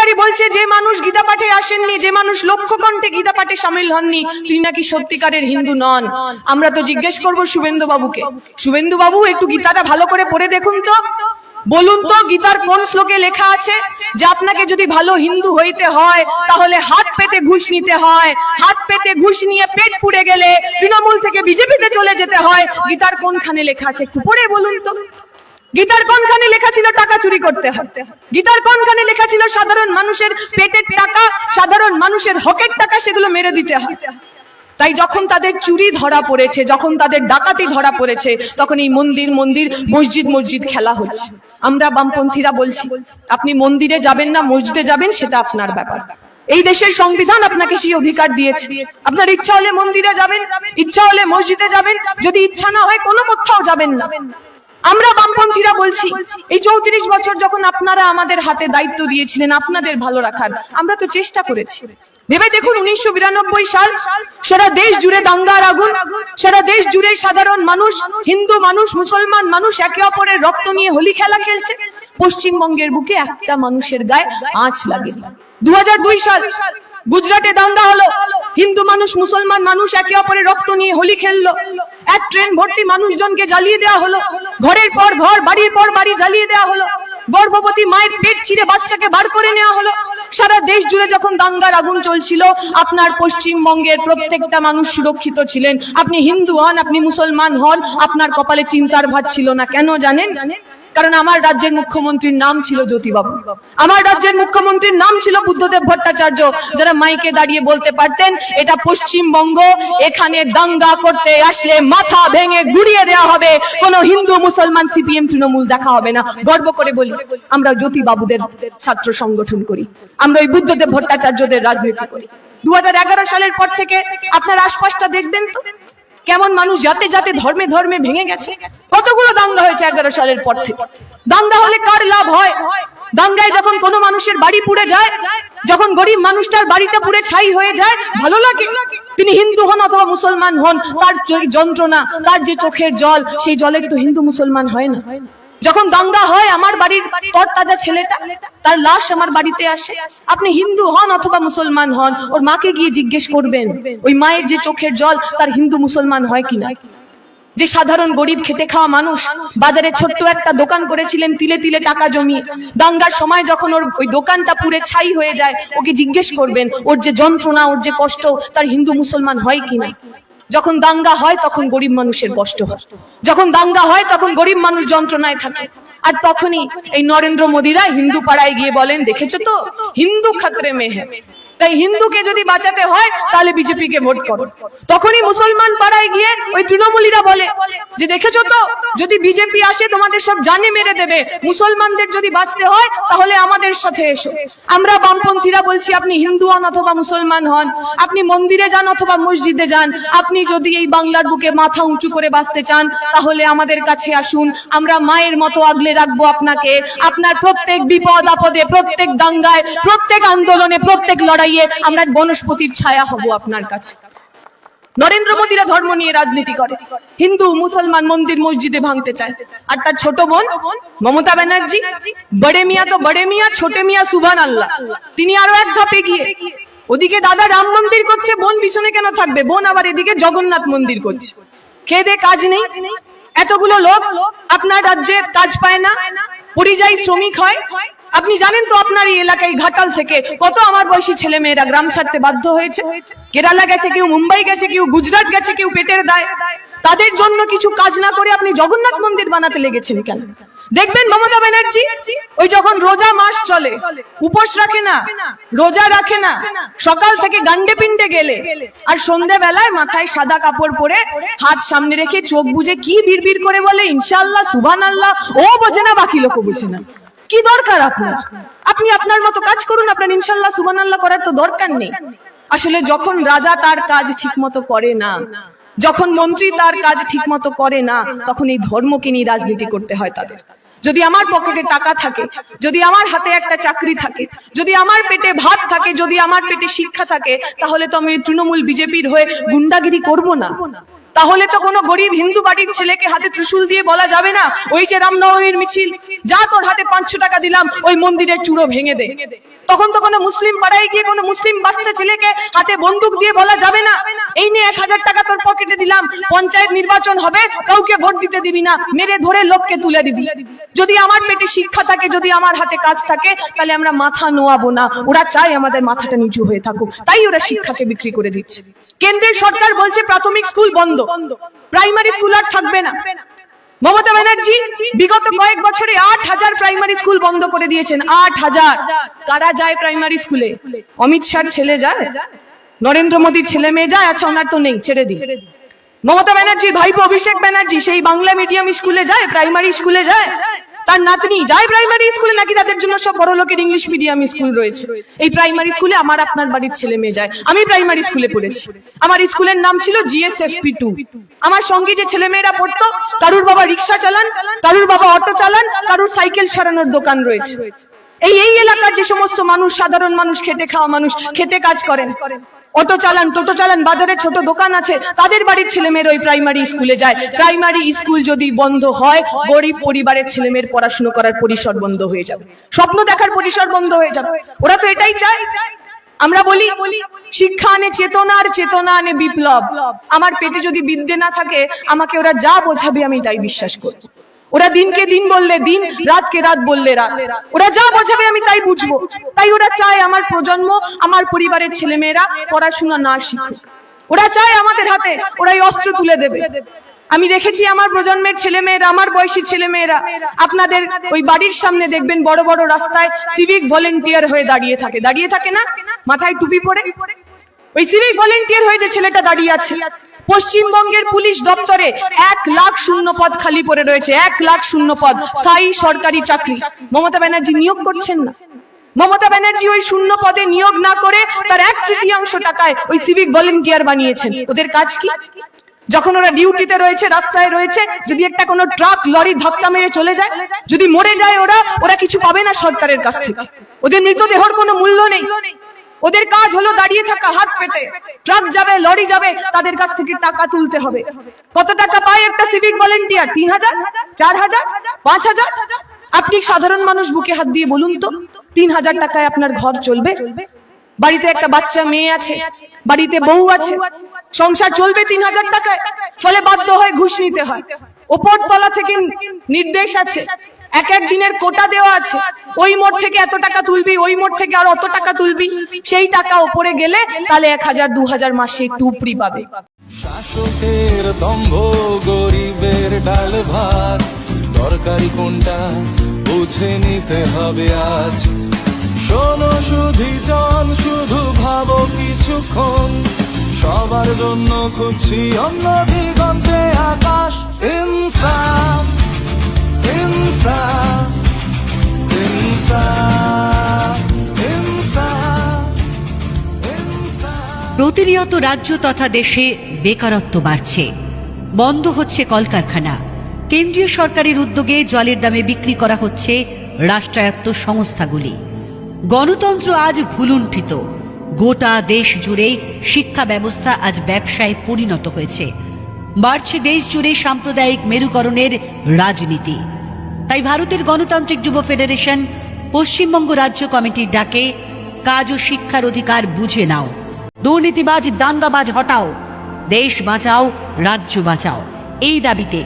অধিকারী বলছে, যে মানুষ গীতা পাঠে আসেননি, যে মানুষ লক্ষ্য কণ্ঠে গীতা পাঠে সামিল হননি, তিনি নাকি সত্যিকারের হিন্দু নন। আমরা তো জিজ্ঞেস করব শুভেন্দু বাবুকে শুভেন্দু বাবু একটু গীতাটা ভালো করে পড়ে দেখুন তো। বলুন তো, গীতার কোন শ্লোকে লেখা আছে? যে আপনাকে যদি ভালো হিন্দু হইতে হয়, তাহলে হাত পেতে ঘুষ নিতে হয়। হাত পেতে ঘুষ নিয়ে পেট পুড়ে গেলে তৃণমূল থেকে বিজেপিতে চলে যেতে হয়। গীতার কোনখানে লেখা আছে একটু পড়ে বলুন তো। গীতার কোনখানে লেখা ছিল টাকা চুরি করতে হয়? গীতার কোনখানে লেখা ছিল সাধারণ মানুষের পেটের টাকা, সাধারণ মানুষের হকের টাকা সেগুলো মেরে দিতে হয়? তাই যখন তাদের চুরি ধরা পড়েছে, যখন তাদের ডাকাতি ধরা পড়েছে, তখন এই মন্দির মন্দির, মসজিদ মসজিদ খেলা হচ্ছে। আমরা বামপন্থীরা বলছি, আপনি মন্দিরে যাবেন না, মসজিদে যাবেন, সেটা আপনার ব্যাপার। এই দেশের সংবিধান আপনাকে সেই অধিকার দিয়েছে। আপনার ইচ্ছা হলে মন্দিরে যাবেন, ইচ্ছা হলে মসজিদে যাবেন, যদি ইচ্ছা না হয় কোনো কোথাও যাবেন না। আমরা বামপন্থীরা বলছি, এই চৌত্রিশ বছর যখন আপনারা আমাদের হাতে দায়িত্ব দিয়েছিলেন আপনাদের ভালো রাখার, আমরা তো চেষ্টা করেছি। ভেবে দেখুন উনিশশো বিরানব্বই সাল, সারা দেশ জুড়ে দাঙ্গার আগুন, সারা দেশ জুড়ে সাধারণ মানুষ, হিন্দু মানুষ, মুসলমান মানুষ একে অপরের রক্ত নিয়ে হোলি খেলা খেলছে। পশ্চিমবঙ্গের বুকে একটা মানুষের গায়ে আঁচ লাগে। দু হাজার দুই সাল গুজরাটে দাঙ্গা হলো। হিন্দু মানুষ, মুসলমান মানুষ একে অপরের রক্ত নিয়ে হোলি খেললো। এক ট্রেন ভর্তি মানুষজনকে জ্বালিয়ে দেওয়া হলো। ঘরের পর ঘর, বাড়ির পর বাড়ি জ্বালিয়ে দেওয়া হলো। গর্ভবতী মায়ের পেট চিরে বাচ্চাকে বার করে নেওয়া হলো। সারা দেশ জুড়ে যখন দাঙ্গার আগুন চলছিল, আপনার পশ্চিমবঙ্গের প্রত্যেকটা মানুষ সুরক্ষিত ছিলেন। আপনি হিন্দু হন, আপনি মুসলমান হন, আপনার কপালে চিন্তার ভাত ছিল না। কেন জানেন জানেন? কারণ আমার রাজ্যের মুখ্যমন্ত্রীর নাম ছিল জ্যোতিবাবু। আমার রাজ্যের মুখ্যমন্ত্রীর নাম ছিল বুদ্ধদেব ভট্টাচার্য, যারা মাইকে দাঁড়িয়ে বলতে পারতেন, এটা পশ্চিমবঙ্গ, এখানে দাঙ্গা করতে আসলে মাথা ভেঙে গুড়িয়ে দেওয়া হবে। কোনো হিন্দু, মুসলমান, সিপিএম, তৃণমূল দেখা হবে না। গর্ব করে বলি, আমরা জ্যোতিবাবুদের ছাত্র সংগঠন করি। আমরা ওই বুদ্ধদেব ভট্টাচার্যদের রাজনীতি করি। দু হাজার এগারো সালের পর থেকে আপনার আশপাশটা দেখবেন তো? কেমন মানুষ যাতে যাতে ধর্মে ধর্মে ভেঙে গেছে? কতগুলো দাঙ্গা হয়েছে এগারো সালের পর থেকে? দাঙ্গা হলে কার লাভ হয়? দাঙ্গায় যখন কোনো মানুষের বাড়ি পুড়ে যায়, যখন গরিব মানুষটার বাড়িটা পুড়ে ছাই হয়ে যায়, ভালো লাগে? তিনি হিন্দু হন অথবা মুসলমান হন, তার যন্ত্রণা, তার যে চোখের জল, সেই জলের তো হিন্দু মুসলমান হয় না। যখন দাঙ্গা হয় আমার বাড়ির তরতাজা ছেলেটা, তার লাশ আমার বাড়িতে আসে। আপনি হিন্দু হন অথবা মুসলমান হন, ওর মাকে গিয়ে জিজ্ঞেস করবেন, ওই মায়ের যে চোখের জল, তার হিন্দু মুসলমান হয় কিনা? যে সাধারণ গরিব খেতে খাওয়া মানুষ, বাজারে ছোট্ট একটা দোকান করেছিলেন, তিলে তিলে টাকা জমিয়ে দাঙ্গার সময় যখন ওর ওই দোকানটা পুরে ছাই হয়ে যায়, ওকে জিজ্ঞেস করবেন, ওর যে যন্ত্রণা, ওর যে কষ্ট, তার হিন্দু মুসলমান হয় কিনা? যখন দাঙ্গা হয়, তখন গরিব মানুষের কষ্ট হয়। যখন দাঙ্গা হয়, তখন গরিব মানুষ যন্ত্রণায় থাকে। আর তখনই এই নরেন্দ্র মোদীরা হিন্দু পাড়ায় গিয়ে বলেন, দেখেছ তো? হিন্দু খাতরে মেহে তাই হিন্দুকে যদি বাঁচাতে হয়, তাহলে বিজেপিকে ভোট করো। তখনই মুসলমান পাড়ায় গিয়ে ওই তৃণমূলীরা বলে যে, দেখেছ তো? যদি বিজেপি আসে, তোমাদের সব জানে মেরে দেবে। মুসলমানদের যদি বাঁচতে হয়, তাহলে আমাদের সাথে এসো। আমরা বামপন্থীরা বলছি, আপনি হিন্দু হন অথবা মুসলমান হন, আপনি মন্দিরে যান অথবা মসজিদে যান, আপনি যদি এই বাংলার বুকে মাথা উঁচু করে বাঁচতে চান, তাহলে আমাদের কাছে আসুন। আমরা মায়ের মতো আগলে রাখব আপনাকে। আপনার প্রত্যেক বিপদ আপদে, প্রত্যেক দাঙ্গায়, প্রত্যেক আন্দোলনে, প্রত্যেক লড়াইয়ে আমরা বনস্পতির ছায়া হব আপনার কাছে। নরেন্দ্র মোদীরা ধর্ম নিয়ে রাজনীতি করে। হিন্দু, মুসলমান মন্দির মসজিদে ভাঙতে চায়। আর তার ছোট বোন মমতা ব্যানার্জি, বড়ে মিয়া তো বড়ে মিয়া, ছোটে মিয়া সুভান আল্লাহ। তিনি আরও এক ধাপে গিয়ে ওদিকে দাদা রাম মন্দির করছে, বোন পিছনে কেন থাকবে? বোন আবার এদিকে জগন্নাথ মন্দির করছে। খেয়ে দে কাজ নেই। এতগুলো লোক আপনার রাজ্যে কাজ পায় না। পরিযায়ী শ্রমিক হয়। আপনি জানেন তো আপনার এই এলাকায় ঘাটাল থেকে কত আমার বয়সী ছেলে মেয়েরা গ্রাম ছাড়তে বাধ্য হয়েছে? কেরালা গেছে, কেউ মুম্বাই গেছে, কেউ গুজরাট গেছে, কেউ পেটের দায়। তাদের জন্য কিছু কাজ না করে আপনি জগন্নাথ মন্দির বানাতে লেগেছেন কেন? দেখবেন মমতা ব্যানার্জি, ওই যখন রোজা মাস চলে, উপোস রাখে না, রোজা রাখে না, সকাল থেকে গান্ডে পিন্ডে গেলে, আর সন্ধে বেলায় মাথায় সাদা কাপড় পরে হাত সামনে রেখে চোখ বুজে কি বিড়বিড় করে বলে ইনশাল্লাহ সুবহান আল্লাহ ও বোঝে না, বাকি লোক বুঝে না। কি দরকার আপনার? আপনি আপনার মতো কাজ করুন, আপনার ইনশাল্লাহ সুবান আল্লাহ করার তো দরকার নেই। আসলে যখন রাজা তার কাজ ঠিক মতো করে না, যখন মন্ত্রী তার কাজ ঠিক মতো করে না, তখন এই ধর্মকে নিয়ে রাজনীতি করতে হয় তাদের। যদি আমার পকেটে টাকা থাকে, যদি আমার হাতে একটা চাকরি থাকে, যদি আমার পেটে ভাত থাকে, যদি আমার পেটে শিক্ষা থাকে, তাহলে তো আমি তৃণমূল বিজেপির হয়ে গুন্ডাগিরি করব না। তাহলে তো কোনো গরিব হিন্দু বাড়ির ছেলেকে হাতে ত্রিশূল দিয়ে বলা যাবে না। ওই যে রামনবমীর মিছিল, যা তোর হাতে পাঁচশো টাকা দিলাম, ওই মন্দিরের চূড়ো ভেঙে দে। তখন তো কোনো মুসলিম পাড়ায় গিয়ে কোনো মুসলিম বাচ্চা ছেলেকে হাতে বন্দুক দিয়ে বলা যাবে না। এই নিয়ে এক হাজার টাকা তোর পকেটে দিলাম, পঞ্চায়েত নির্বাচন হবে, কাউকে ভোট দিতে দিবি না, মেরে ধরে লোককে তুলে দিবি। যদি আমার পেটে শিক্ষা থাকে, যদি আমার হাতে কাজ থাকে, তাহলে আমরা মাথা নোয়াবো না। ওরা চায় আমাদের মাথাটা নিচু হয়ে থাকুক। তাই ওরা শিক্ষাকে বিক্রি করে দিচ্ছে। কেন্দ্রের সরকার বলছে, প্রাথমিক স্কুল বন্ধ। প্রাইমারি স্কুল আর থাকবে না। মমতা ব্যানার্জি বিগত কয়েক বছরে আট হাজার প্রাইমারি স্কুল বন্ধ করে দিয়েছেন। আট হাজার। কারা যায় প্রাইমারি স্কুলে অমিত শাহ ছেলে যায় নরেন্দ্র মোদীর ছেলে মেয়ে যায় আচ্ছা ওনার তো নেই, ছেড়ে দিই মমতা ব্যানার্জি ভাইপো অভিষেক ব্যানার্জি, সেই বাংলা মিডিয়াম স্কুলে যায় প্রাইমারি স্কুলে যায়। তার নাতনি যায় প্রাইমারি স্কুলে নাকি তাদের জন্য সব বড় লোকের ইংলিশ মিডিয়াম স্কুল রয়েছে। এই প্রাইমারি স্কুলে আমার আপনার বাড়ির ছেলে মেয়ে যায়। আমি প্রাইমারি স্কুলে পড়েছি। আমার স্কুলের নাম ছিল জিএসএফপি টু আমার সঙ্গে যে ছেলে মেয়েরা পড়তো, কারুর বাবা রিক্সা চালান, কারুর বাবা অটো চালান, কারুর সাইকেল সারানোর দোকান রয়েছে। এই এই এলাকার যে সমস্ত মানুষ, সাধারণ মানুষ, খেটে খাওয়া মানুষ, খেতে কাজ করেন। অটো চালান, টোটো চালান, বাজারে ছোট দোকান আছে, তাদের বাড়ির ছেলেমেয়ের ওই প্রাইমারি স্কুলে যায়। প্রাইমারি স্কুল যদি বন্ধ হয়, গরিব পরিবারের ছেলেমেয়ের পড়াশোনা করার পরিসর বন্ধ হয়ে যাবে। স্বপ্ন দেখার পরিসর বন্ধ হয়ে যাবে। ওরা তো এটাই চায়। আমরা বলি, শিক্ষা আনে চেতনা আর চেতনা আনে বিপ্লব। আমার পেটে যদি বিদ্যে না থাকে, আমাকে ওরা যা বোঝাবে আমি তাই বিশ্বাস করব। ওরা দিনকে দিন বললে দিন, রাতকে রাত বললে রাত। ওরা যা বোঝাবে আমি তাই বুঝব। তাই ওরা চায় আমার প্রজন্ম, আমার পরিবারের ছেলেমেয়েরা পড়াশোনা না শিখুক। ওরা চায় আমাদের হাতে ওরা এই অস্ত্র তুলে দেবে। আমি দেখেছি আমার প্রজন্মের ছেলেমেয়েরা, আমার বয়সী ছেলেমেয়েরা, আপনাদের ওই বাড়ির সামনে দেখবেন বড় বড় রাস্তায় সিভিক ভলেন্টিয়ার হয়ে দাঁড়িয়ে থাকে। দাঁড়িয়ে থাকে না? মাথায় টুপি পরে? ভলেন্টিয়ার হয়ে যে ছেলেটা দাঁড়িয়ে আছে, পশ্চিমবঙ্গের পুলিশ দপ্তরে এক লাখ শূন্য পদ খালি পড়ে রয়েছে, এক লাখ শূন্য পদ, স্থায়ী সরকারি চাকরি। মমতা ব্যানার্জি নিয়োগ করছেন না। মমতা ব্যানার্জি ওই শূন্য পদে নিয়োগ না করে তার এক তৃতীয়াংশ টাকায় ওই সিভিক ভলেন্টিয়ার বানিয়েছেন। ওদের কাজ কি? যখন ওরা ডিউটিতে রয়েছে, রাস্তায় রয়েছে, যদি একটা কোনো ট্রাক, লরি ধাক্কা মেরে চলে যায়, যদি মরে যায় ওরা ওরা কিছু পাবে না সরকারের কাছ থেকে। ওদের মৃতদেহর কোনো মূল্য নেই। ওদের কাজ হলো দাঁড়িয়ে থাকা, হাত পেতে। ট্রাক যাবে, লরি যাবে, তাদের কাছ থেকে টাকা তুলতে হবে। কত টাকা পায় একটা সিভিক ভলেন্টিয়ার? তিন হাজার? চার হাজার? পাঁচ হাজার? আপনি সাধারণ মানুষ, বুকে হাত দিয়ে বলুন তো, তিন হাজার টাকায় আপনার ঘর চলবে? বাড়িতে একটা বাচ্চা মেয়ে আছে, বাড়িতে বউ আছে, সংসার চলবে তিন হাজার টাকায়, ফলে বাধ্য হয় ঘুষ নিতে হয়। ওপরতলা থেকে নির্দেশ আছে। এক এক দিনের কোটা দেওয়া আছে। ওই মোড় থেকে এত টাকা তুলবি, ওই মোড় থেকে আর অত টাকা তুলবি, সেই টাকা ওপরে গেলে তাহলে এক হাজার, দু হাজার মাসে একটু উপরি পাবে। শাসকের দম্ভ গরিবের ডাল ভাত। দরকারি কোনটা বুঝে নিতে হবে আজ। শোনো শুধু জন, শুধু ভাবো কিছুক্ষণ। সবার জন্য খুঁজছি অন্য দিগন্তে আকাশ। প্রতিনিয়ত রাজ্য তথা দেশে বেকারত্ব বাড়ছে। বন্ধ হচ্ছে কলকারখানা। কেন্দ্রীয় সরকারের উদ্যোগে জলের দামে বিক্রি করা হচ্ছে রাষ্ট্রায়ত্ত সংস্থাগুলি। গণতন্ত্র আজ ভুলুণ্ঠিত। গোটা দেশ জুড়ে শিক্ষা ব্যবস্থা আজ ব্যবসায় পরিণত হয়েছে। বাড়ছে দেশ জুড়ে সাম্প্রদায়িক মেরুকরণের রাজনীতি। তাই ভারতের গণতান্ত্রিক যুব ফেডারেশন পশ্চিমবঙ্গ রাজ্য কমিটির ডাকে, কাজ ও শিক্ষার অধিকার বুঝে নাও। দুর্নীতিবাজ দাঙ্গাবাজ হটাও। দেশ বাঁচাও, রাজ্য বাঁচাও। এই দাবিতে